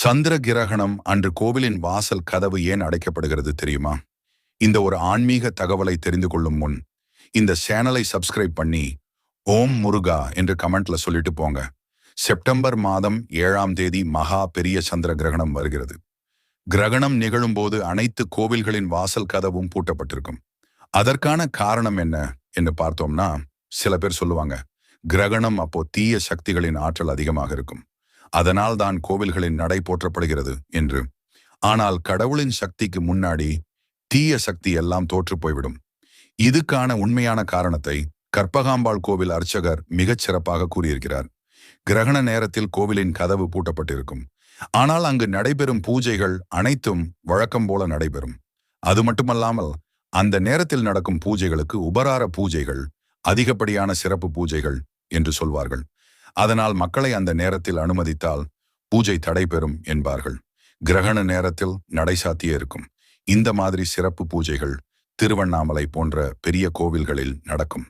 சந்திர கிரகணம் அன்று கோவிலின் வாசல் கதவு ஏன் அடைக்கப்படுகிறது தெரியுமா? இந்த ஒரு ஆன்மீக தகவலை தெரிந்து கொள்ளும் முன் இந்த சேனலை சப்ஸ்கிரைப் பண்ணி ஓம் முருகா என்று கமெண்ட்ல சொல்லிட்டு போங்க. செப்டம்பர் மாதம் ஏழாம் தேதி மகா பெரிய சந்திர கிரகணம் வருகிறது. கிரகணம் நிகழும்போது அனைத்து கோவில்களின் வாசல் கதவும் பூட்டப்பட்டிருக்கும். அதற்கான காரணம் என்ன என்று பார்த்தோம்னா சில பேர் சொல்லுவாங்க கிரகணம் அப்போ தீய சக்திகளின் ஆற்றல் அதிகமாக இருக்கும். அதனால் தான் கோவில்களின் நடை போற்றப்படுகிறது என்று. ஆனால் கடவுளின் சக்திக்கு முன்னாடி தீய சக்தி எல்லாம் தோற்று போய்விடும். இதுக்கான உண்மையான காரணத்தை கற்பகாம்பாள் கோவில் அர்ச்சகர் மிகச் சிறப்பாக கூறியிருக்கிறார். கிரகண நேரத்தில் கோவிலின் கதவு பூட்டப்பட்டிருக்கும். ஆனால் அங்கு நடைபெறும் பூஜைகள் அனைத்தும் வழக்கம் போல நடைபெறும். அது மட்டுமல்லாமல் அந்த நேரத்தில் நடக்கும் பூஜைகளுக்கு உபரார பூஜைகள் அதிகப்படியான சிறப்பு பூஜைகள் என்று சொல்வார்கள். அதனால் மக்களை அந்த நேரத்தில் அனுமதித்தால் பூஜை தடைபெறும் என்பார்கள். கிரகண நேரத்தில் நடை சாத்திய இருக்கும். இந்த மாதிரி சிறப்பு பூஜைகள் திருவண்ணாமலை போன்ற பெரிய கோவில்களில் நடக்கும்.